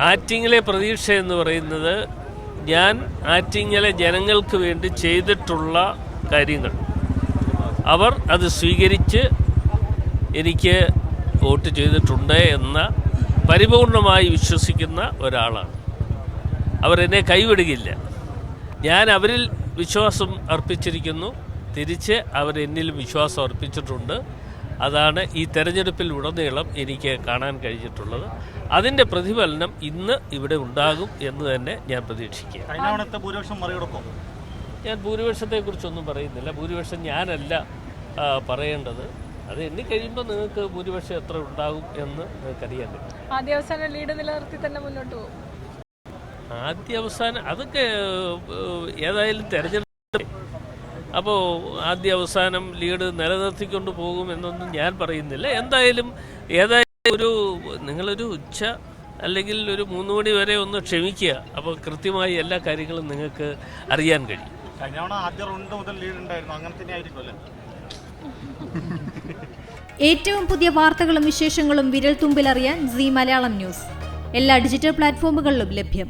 ആറ്റിങ്ങിലെ പ്രതീക്ഷ എന്ന് പറയുന്നത് ഞാൻ ആറ്റിങ്ങലെ ജനങ്ങൾക്ക് വേണ്ടി ചെയ്തിട്ടുള്ള കാര്യങ്ങൾ. അവർ അത് സ്വീകരിച്ച് എനിക്ക് വോട്ട് ചെയ്തിട്ടുണ്ട് എന്ന പരിപൂർണമായി വിശ്വസിക്കുന്ന ഒരാളാണ്. അവരെന്നെ കൈവിടുകയില്ല. ഞാൻ അവരിൽ വിശ്വാസം അർപ്പിച്ചിരിക്കുന്നു. തിരിച്ച് അവരെന്നിലും വിശ്വാസം അർപ്പിച്ചിട്ടുണ്ട്. അതാണ് ഈ തെരഞ്ഞെടുപ്പിൽ ഉടനീളം എനിക്ക് കാണാൻ കഴിഞ്ഞിട്ടുള്ളത്. അതിന്റെ പ്രതിഫലനം ഇന്ന് ഇവിടെ ഉണ്ടാകും എന്ന് തന്നെ ഞാൻ പ്രതീക്ഷിക്കുക ഞാൻ ഭൂരിപക്ഷത്തെക്കുറിച്ചൊന്നും പറയുന്നില്ല. ഭൂരിപക്ഷം ഞാനല്ല പറയേണ്ടത്. അത് എണ്ണിക്കഴിയുമ്പോൾ നിങ്ങൾക്ക് ഭൂരിപക്ഷം എത്ര ഉണ്ടാകും എന്ന് നിങ്ങൾക്കറിയാൻ പറ്റും. ആദ്യ അവസാന ലീഡ് നിലനിർത്തി തന്നെ മുന്നോട്ട് പോകും. ആദ്യ അവസാനം അതൊക്കെ ഏതായാലും തെരഞ്ഞെടുപ്പ് അപ്പോൾ ആദ്യ അവസാനം ലീഡ് നിലനിർത്തിക്കൊണ്ട് പോകും എന്നൊന്നും ഞാൻ പറയുന്നില്ല. എന്തായാലും ഏതായാലും ഒരു നിങ്ങളൊരു ഉച്ച അല്ലെങ്കിൽ ഒരു മൂന്ന് മണി വരെ ഒന്ന് ക്ഷമിക്കുക. അപ്പോൾ കൃത്യമായി എല്ലാ കാര്യങ്ങളും നിങ്ങൾക്ക് അറിയാൻ കഴിയും. കഴിഞ്ഞ തവണ ആദ്യ റൗണ്ട് മുതൽ ലീഡ് ഉണ്ടായിരുന്നു. അങ്ങനെ തന്നെ ആയിരിക്കും ഏറ്റവും പുതിയ വാർത്തകളും വിശേഷങ്ങളും വിരൽ തുമ്പിലറിയാൻ സി മലയാളം ന്യൂസ്. എല്ലാ ഡിജിറ്റൽ പ്ലാറ്റ്ഫോമുകളിലും ലഭ്യം.